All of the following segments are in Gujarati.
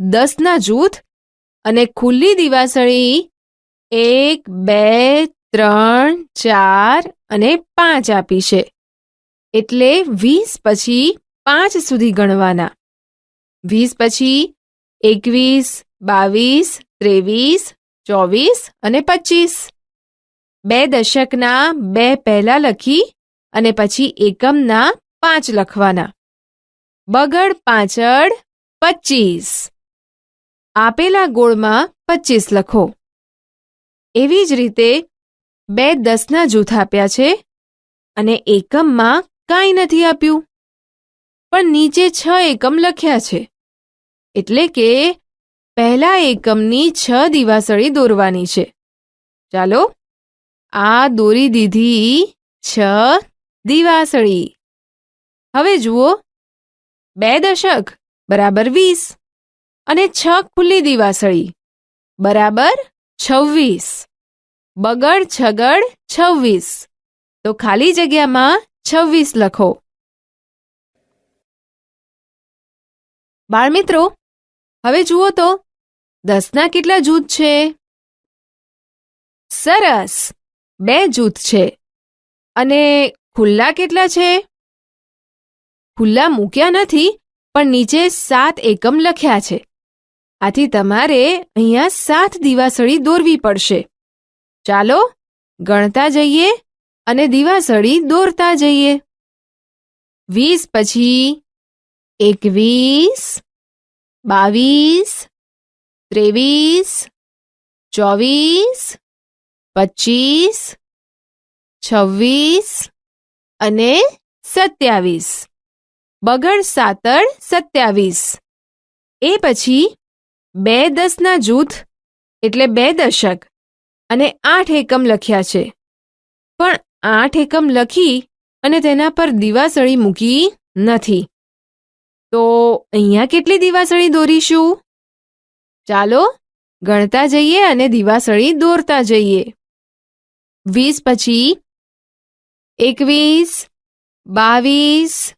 દસના જૂથ અને ખુલ્લી દિવાસળી એક, બે, ત્રણ, ચાર અને પાંચ આપી છે. એટલે વીસ પછી પાંચ સુધી ગણવાના. વીસ પછી એકવીસ, બાવીસ, ત્રેવીસ, ચોવીસ અને પચીસ. બે દશકના બે પહેલા લખી અને પછી એકમના પાંચ લખવાના. બગડ, પાંચડ પચીસ. આપેલા ગોળમાં પચીસ લખો. એવી જ રીતે બે દસના જૂથ આપ્યા છે અને એકમમાં કાંઈ નથી આપ્યું. પણ નીચે છ એકમ લખ્યા છે. એટલે કે પહેલા એકમની છ દિવાસળી દોરવાની છે. ચાલો, આ દોરી દીધી છ દિવાસળી. હવે જુઓ, બે દશક. બરાબર વીસ. અને છ ખુલ્લી દિવાસળી. બરાબર છવ્વીસ. બગડ છગડ છવ્વીસ. તો ખાલી જગ્યામાં છવ્વીસ લખો. બાળમિત્રો, હવે જુઓ તો, દસના કેટલા જૂથ છે? સરસ. બે જૂથ છે. અને ખુલ્લા કેટલા છે? ખુલ્લા મૂક્યા નથી પણ નીચે સાત એકમ લખ્યા છે. આથી તમારે અહીંયા સાત દિવાસળી દોરવી પડશે. ચાલો, ગણતા જઈએ અને દિવાસળી દોરતા જઈએ. વીસ પછી એકવીસ, બાવીસ, ત્રેવીસ, ચોવીસ, પચીસ, છવ્વીસ અને સત્યાવીસ. બગડ સાતર સત્યાવીસ. એ પછી બે દસના જૂથ એટલે બે દશક અને આઠ એકમ લખ્યા છે. પણ આઠ એકમ લખી અને તેના પર દિવાસળી મૂકી નથી. તો અહીંયા કેટલી દિવાસળી દોરીશું? ચાલો ગણતા જઈએ અને દિવાસળી દોરતા જઈએ. વીસ પછી એકવીસ, બાવીસ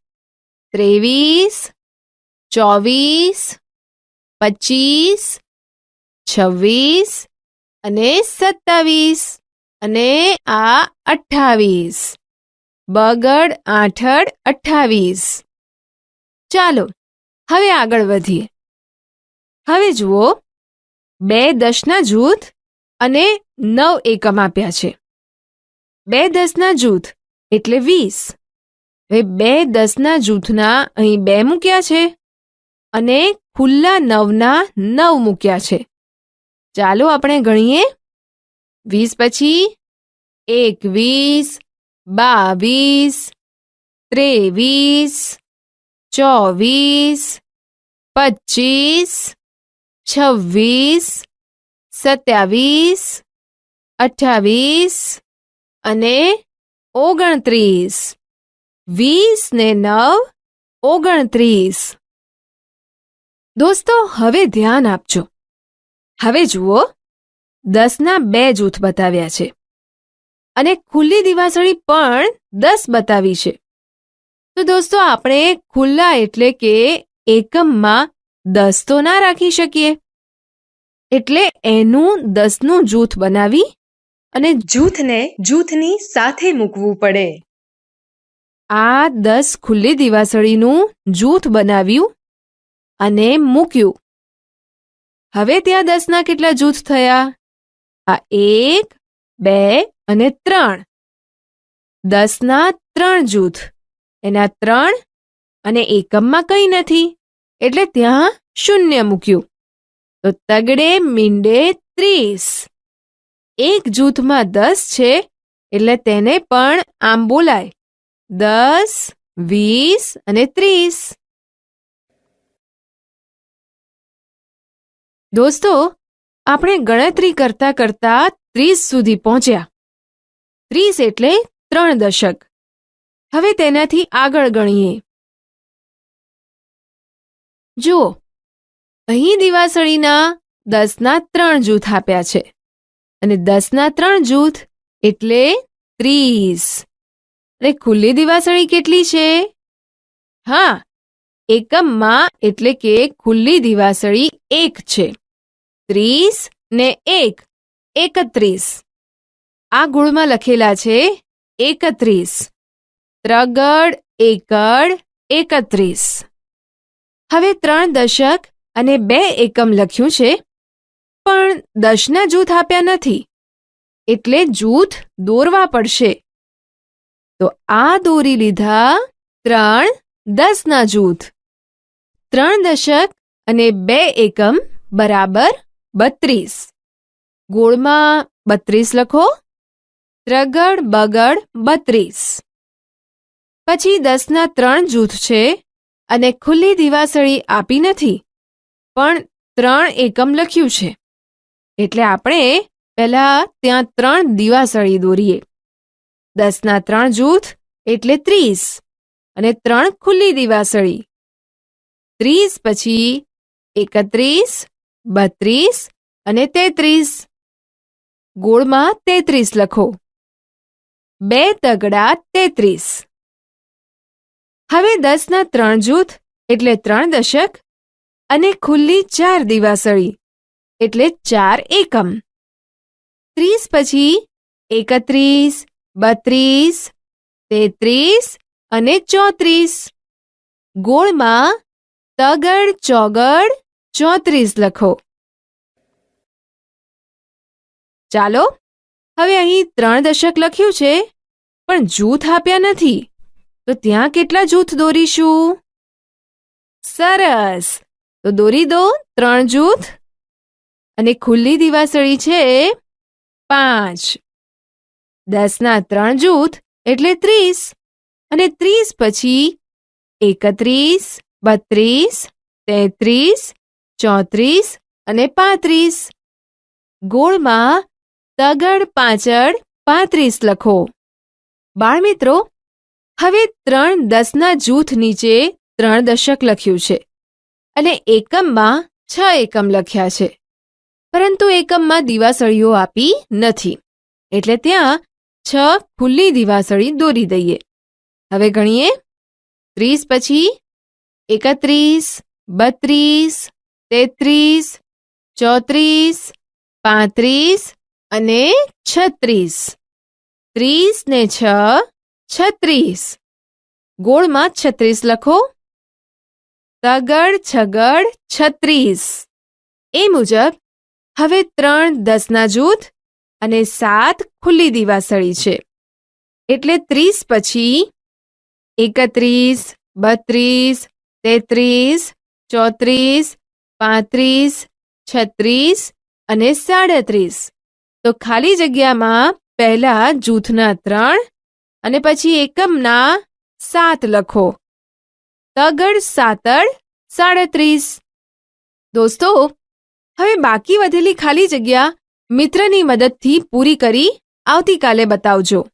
ત્રેવીસ, ચોવીસ, પચીસ, છવ્વીસ અને સત્તાવીસ અને આ અઠ્ઠાવીસ. બગડ આઠડ અઠ્ઠાવીસ. ચાલો, હવે આગળ વધીએ. હવે જુઓ, બે દસના જૂથ અને નવ એકમ આપ્યા છે. બે દસના જૂથ એટલે વીસ. હવે બે દસના જૂથના અહીં બે મૂક્યા છે અને ખુલ્લા નવના નવ મૂક્યા છે. ચાલો આપણે ગણીએ. વીસ પછી એકવીસ, બાવીસ, ત્રેવીસ, ચોવીસ, પચીસ, છવ્વીસ, સત્યાવીસ, અઠ્ઠાવીસ અને ઓગણત્રીસ. વીસ ને નવ, ઓગણત્રીસ. દોસ્તો, હવે ધ્યાન આપજો. હવે જુઓ, દસના બે જૂથ બતાવ્યા છે. અને ખુલ્લી દિવાસળી પણ દસ બતાવી છે. તો દોસ્તો, આપણે ખુલ્લા એટલે કે એકમમાં દસ તો ના રાખી શકીએ. એટલે એનું દસનું જૂથ બનાવી અને જૂથને જૂથની સાથે મૂકવું પડે. આ દસ ખુલ્લી દિવાસળીનું જૂથ બનાવ્યું અને મૂક્યું. હવે ત્યાં દસના કેટલા જૂથ થયા? આ એક, બે અને ત્રણ. દસના ત્રણ જૂથ. એના ત્રણ અને એકમમાં કંઈ નથી, એટલે ત્યાં શૂન્ય મૂક્યું. તો તગડે મીંડે ત્રીસ. એક જૂથમાં દસ છે, એટલે તેને પણ આમ બોલાય. દસ, વીસ અને ત્રીસ. દોસ્તો, આપણે ગણતરી કરતા કરતા ત્રીસ સુધી પહોંચ્યા. ત્રીસ એટલે ત્રણ દશક. હવે તેનાથી આગળ ગણીએ. જુઓ, અહીં દિવાસળીના દસના ત્રણ જૂથ આપ્યા છે. અને દસના ત્રણ જૂથ એટલે ત્રીસ. અને ખુલ્લી દિવાસળી કેટલી છે? હા, એકમમાં એટલે કે ખુલ્લી દિવાસળી એક છે. ત્રીસ ને એક, એકત્રીસ. આ ગુણમાં લખેલા છે એકત્રીસ. ત્રગડ, એકડ, એકત્રીસ. હવે ત્રણ દશક અને બે એકમ લખ્યું છે, પણ દશના જૂથ આપ્યા નથી. એટલે જૂથ દોરવા પડશે. તો આ દોરી લીધા ત્રણ દસના જૂથ. ત્રણ દશક અને બે એકમ બરાબર બત્રીસ. ગોળમાં બત્રીસ લખો. ત્રગડ, બગડ, બત્રીસ. પછી દસના ત્રણ જૂથ છે અને ખુલ્લી દિવાસળી આપી નથી, પણ ત્રણ એકમ લખ્યું છે. એટલે આપણે પહેલા ત્યાં ત્રણ દિવાસળી દોરીએ. દસના ત્રણ જૂથ એટલે ત્રીસ. અને ત્રણ ખુલ્લી દિવાસળી. ત્રીસ પછી એકત્રીસ, બત્રીસ અને તેત્રીસ. ગોળમાં તેત્રીસ લખો. બે તગડા તેત્રીસ. હવે દસના ત્રણ જૂથ એટલે ત્રણ દશક અને ખુલ્લી ચાર દિવાસળી એટલે ચાર એકમ. ત્રીસ પછી એકત્રીસ બત્રીસ, તેત્રીસ અને ચોત્રીસ. ગોળમાં તગડ ચોગડ ચોત્રીસ લખો. ચાલો, હવે અહીં ત્રણ દશક લખ્યું છે, પણ જૂથ આપ્યા નથી. તો ત્યાં કેટલા જૂથ દોરીશું? સરસ. તો દોરી દો ત્રણ જૂથ. અને ખુલ્લી દિવાસળી છે પાંચ. દસના ત્રણ જૂથ એટલે ત્રીસ. અને ત્રીસ પછી એકત્રીસ, બત્રીસ, તેત્રીસ, ચોત્રીસ અને પાંત્રીસ. ગોળમાં તગડ પાછળ પાંત્રીસ લખો. બાળમિત્રો, હવે ત્રણ દસના જૂથ નીચે ત્રણ દશક લખ્યું છે અને એકમમાં છ એકમ લખ્યા છે. પરંતુ એકમમાં દિવાસળીઓ આપી નથી. એટલે ત્યાં છ ખુલ્લી દિવાસળી દોરી દઈએ. હવે ગણીએ. ત્રીસ પછી એકત્રીસ, બત્રીસ, તેત્રીસ, ચોત્રીસ, પાંત્રીસ અને છત્રીસ. ત્રીસ ને છ, છત્રીસ. ગોળમાં છત્રીસ લખો. તગડ, છગડ, છત્રીસ. એ મુજબ હવે ત્રણ દસના જૂથ અને સાત ખુલ્લી દિવાસળી છે. એટલે ત્રીસ પછી એકત્રીસ, બત્રીસ, તેત્રીસ, ચોત્રીસ, પાંત્રીસ, છત્રીસ અને સાડત્રીસ. તો ખાલી જગ્યામાં પહેલા જૂથના ત્રણ અને પછી એકમના સાત લખો. તગડ સાતડ સાડત્રીસ. દોસ્તો, હવે બાકી વધેલી ખાલી જગ્યા મિત્રની મદદથી પૂરી કરી આવતીકાલે બતાવજો.